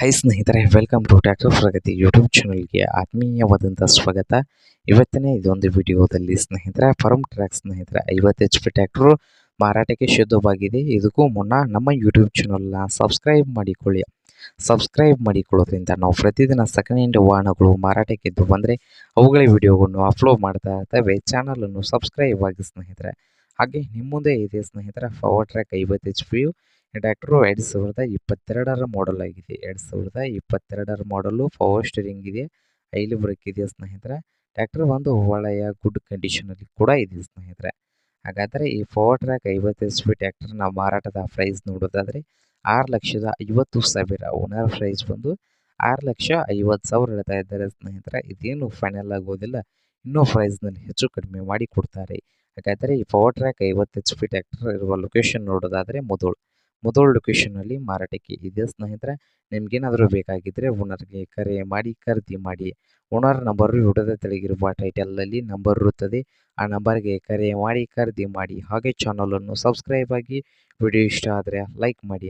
High ಸ್ನೇಹಿತರೆ welcome to tractor Pragati YouTube ಚಾನಲ್ಗೆ ಆತ್ಮೀಯವಾದಂಥ ಸ್ವಾಗತ. ಇವತ್ತಿನ ಇದೊಂದು ವಿಡಿಯೋದಲ್ಲಿ ಸ್ನೇಹಿತರೆ ಫರ್ಮ್ ಟ್ರ್ಯಾಕ್ ಸ್ನೇಹಿತರೆ, ಐವತ್ತು ಎಚ್ ಪಿ ಟ್ಯಾಕ್ಟ್ರು ಮಾರಾಟಕ್ಕೆ ಶುದ್ಧವಾಗಿದೆ. ಇದಕ್ಕೂ ಮುನ್ನ ನಮ್ಮ ಯೂಟ್ಯೂಬ್ ಚಾನಲ್ನ ಸಬ್ಸ್ಕ್ರೈಬ್ ಮಾಡಿಕೊಳ್ಳಿ. ಸಬ್ಸ್ಕ್ರೈಬ್ ಮಾಡಿಕೊಳ್ಳೋದ್ರಿಂದ ನಾವು ಪ್ರತಿದಿನ ಸೆಕೆಂಡ್ ಹ್ಯಾಂಡ್ ವಾಹನಗಳು ಮಾರಾಟಕ್ಕಿದ್ದು ಬಂದರೆ ಅವುಗಳ ವಿಡಿಯೋಗಳನ್ನು ಅಪ್ಲೋಡ್ ಮಾಡ್ತಾ ಇರ್ತೇವೆ. ಚಾನಲನ್ನು ಸಬ್ಸ್ಕ್ರೈಬ್ ಆಗಿ ಸ್ನೇಹಿತರೆ. ಹಾಗೆ ನಿಮ್ಮ ಮುಂದೆ ಇದೆ ಸ್ನೇಹಿತರೆ ಪವರ್ ಟ್ರ್ಯಾಕ್ ಐವತ್ತು ಎಚ್ ಪಿ ಯು ಟ್ರ್ಯಾಕ್ಟರು ಎರಡು ಸಾವಿರದ ಇಪ್ಪತ್ತೆರಡರ ಮಾಡಲ್ ಆಗಿದೆ. ಎರಡು ಸಾವಿರದ ಇಪ್ಪತ್ತೆರಡರ ಮಾಡಲು ಪವರ್ ಸ್ಟೀರಿಂಗ್ ಇದೆ. ಐಲಿ ಬ್ರೇಕ್ ಇದೆ ಸ್ನೇಹಿತರೆ. ಟ್ರ್ಯಾಕ್ಟರ್ ಒಂದು ಒಳ್ಳೆಯ ಗುಡ್ ಕಂಡೀಷನಲ್ಲಿ ಕೂಡ ಇದೆ ಸ್ನೇಹಿತರೆ. ಹಾಗಾದರೆ ಈ ಪವರ್ ಟ್ರ್ಯಾಕ್ ಐವತ್ತು ಎಸ್ ಪಿ ಟ್ರ್ಯಾಕ್ಟರ್ನ ಮಾರಾಟದ ಪ್ರೈಸ್ ನೋಡೋದಾದರೆ ಆರು ಲಕ್ಷದ ಐವತ್ತು ಸಾವಿರ ಓನರ್ ಪ್ರೈಸ್ ಬಂದು ಆರು ಲಕ್ಷ ಐವತ್ತು ಸಾವಿರ ಹೇಳ್ತಾ ಇದ್ದಾರೆ ಸ್ನೇಹಿತರೆ. ಇದೇನು ಫೈನಲ್ ಆಗೋದಿಲ್ಲ. ಇನ್ನೂ ಪ್ರೈಸ್ನಲ್ಲಿ ಹೆಚ್ಚು ಕಡಿಮೆ ಮಾಡಿ ಕೊಡ್ತಾರೆ. ಹಾಗಾದರೆ ಈ ಪವರ್ ಟ್ರ್ಯಾಕ್ ಐವತ್ತು ಎಚ್ ಪಿ ಟ್ರ್ಯಾಕ್ಟರ್ ಇರುವ ಲೊಕೇಶನ್ ನೋಡೋದಾದರೆ ಮುದೋಳು ಮುದೋಳ್ ಲೊಕೇಶನಲ್ಲಿ ಮಾರಾಟಕ್ಕೆ ಇದೆ. ಸ್ನೇಹಿತರೆ, ನಿಮ್ಗೇನಾದರೂ ಬೇಕಾಗಿದ್ದರೆ ಓನರ್ಗೆ ಕರೆ ಮಾಡಿ, ಖರೀದಿ ಮಾಡಿ. ಓನರ್ ನಂಬರ್ ಹುಡದ ತೆಳಗಿರುವ ಟೈಟಲಲ್ಲಿ ನಂಬರ್ ಇರುತ್ತದೆ. ಆ ನಂಬರ್ಗೆ ಕರೆ ಮಾಡಿ, ಖರೀದಿ ಮಾಡಿ. ಹಾಗೆ ಚಾನಲನ್ನು ಸಬ್ಸ್ಕ್ರೈಬ್ ಆಗಿ ವಿಡಿಯೋ ಇಷ್ಟ ಆದರೆ ಲೈಕ್ ಮಾಡಿ.